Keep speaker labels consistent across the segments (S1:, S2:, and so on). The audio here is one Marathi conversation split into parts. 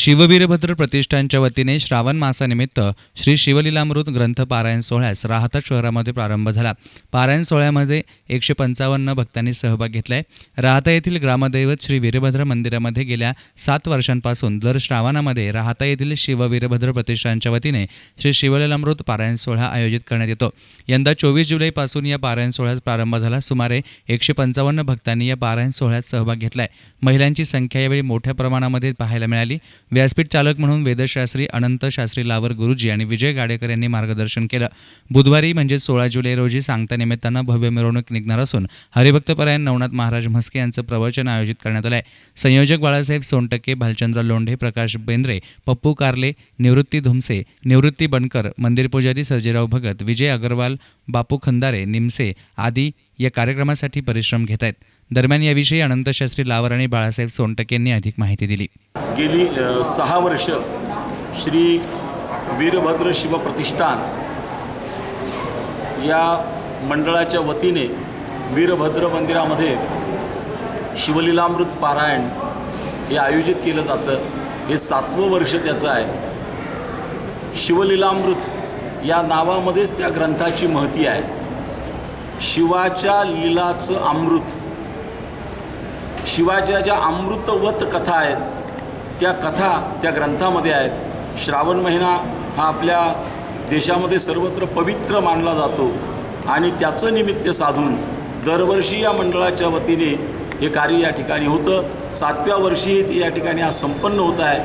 S1: शिववीरभद्र प्रतिष्ठानच्या वतीने श्रावण मासानिमित्त श्री शिवलीलामृत ग्रंथ पारायण सोहळ्यास राहता शहरामध्ये प्रारंभ झाला. पारायण सोहळ्यामध्ये एकशे पंचावन्न भक्तांनी सहभाग घेतलाय. राहता येथील ग्रामदैवत श्री वीरभद्र मंदिरामध्ये गेल्या सात वर्षांपासून दर श्रावणामध्ये राहता येथील शिववीरभद्र प्रतिष्ठानच्या वतीने श्री शिवलीलामृत पारायण सोहळा आयोजित करण्यात येतो. यंदा चोवीस जुलैपासून या पारायण सोहळ्यास प्रारंभ झाला. सुमारे एकशे पंचावन्न भक्तांनी या पारायण सोहळ्यात सहभाग घेतलाय. महिलांची संख्या यावेळी मोठ्या प्रमाणामध्ये पाहायला मिळाली. व्यासपीठ चालक म्हणून वेदशास्त्री अनंत शास्त्री लावर गुरुजी आणि विजय गाडेकर यांनी मार्गदर्शन केलं. बुधवारी म्हणजे सोळा जुलै रोजी सांगता निमित्तानं भव्य मिरवणूक निघणार असून हरिभक्तपरायण नवनाथ महाराज म्हस्के यांचं प्रवचन आयोजित करण्यात आलं आहे संयोजक बाळासाहेब सोनटके भालचंद्र लोंढे प्रकाश बेंद्रे पप्पू कारले निवृत्ती धुमसे निवृत्ती बनकर मंदिर पुजारी सर्जेराव भगत विजय अगरवाल बापू खंदारे निमसे आदी या कार्यक्रमासाठी परिश्रम घेत आहेत दरम्यान याविषयी अनंतशास्त्री लावर आणि बाळासाहेब सोनटके यांनी अधिक माहिती दिली.
S2: गेली सहा वर्ष श्री वीरभद्र शिवप्रतिष्ठान या मंडळाच्या वतीने वीरभद्र मंदिरामध्ये शिवलीलामृत पारायण हे आयोजित केलं जातं. हे सातवं वर्ष त्याचं आहे. शिवलीलामृत या नावामध्येच त्या ग्रंथाची महती आहे. शिवाच्या लीलाचं अमृत. शिवाच्या ज्या अमृतवत कथा आहेत त्या कथा त्या ग्रंथामध्ये आहेत. श्रावण महिना हा आपल्या देशामध्ये सर्वत्र पवित्र मानला जातो आणि त्याचं निमित्त साधून दरवर्षी या मंडळाच्या वतीने हे कार्य या ठिकाणी होतं. सातव्या वर्षी ते या ठिकाणी आज संपन्न होत आहे.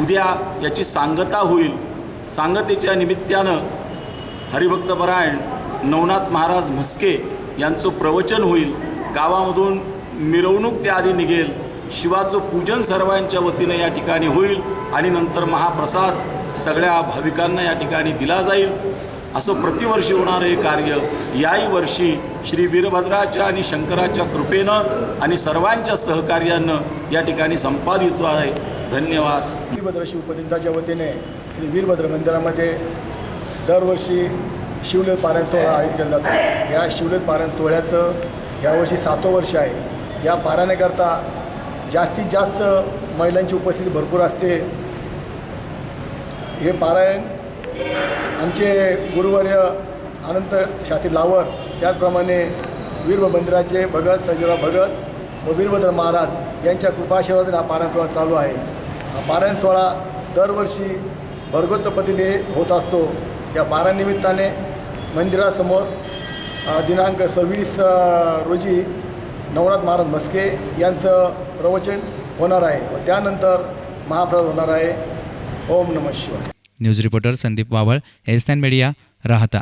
S2: उद्या याची सांगता होईल. सांगतेच्या निमित्तानं हरिभक्तपरायण नवनाथ महाराज म्हस्के यांचं प्रवचन होईल. गावामधून मिरवणूक त्याआधी निघेल. शिवाचं पूजन सर्वांच्या वतीनं या ठिकाणी होईल आणि नंतर महाप्रसाद सगळ्या भाविकांना या ठिकाणी दिला जाईल. असं प्रतिवर्षी होणारं हे कार्य याही वर्षी श्री वीरभद्राच्या आणि शंकराच्या कृपेनं आणि सर्वांच्या सहकार्यानं या ठिकाणी संपादित आहे. धन्यवाद.
S3: वीरभद्र शिवप्रतिष्ठाच्या वतीने श्री वीरभद्र मंदिरामध्ये दरवर्षी शिवलेत पारायण सोहळा आयोजित केला जातो. या शिवलेत पारायण सोहळ्याचं यावर्षी सातवं वर्ष आहे. या पारायणाकरता जास्तीत जास्त महिलांची उपस्थिती भरपूर असते. हे पारायण आमचे गुरुवर्य अनंत शास्त्री लावर त्याचप्रमाणे वीरभद्र मंदिराचे भगत सर्जेराव भगत व वीरभद्र महाराज यांच्या कृपाशीर्वादाने हा पारायण सोहळा चालू आहे. हा पारायण सोहळा दरवर्षी भरगोत पद्धतीने होत असतो. या पारायणनिमित्ताने मंदिरासमोर दिनांक सव्वीस रोजी नवनाथ महाराज म्हस्के यांचं प्रवचन होणार आहे व त्यानंतर महाप्रसाद होणार आहे. ओम नम शिवाय.
S1: News reporter Sandeep Waval S media राहता.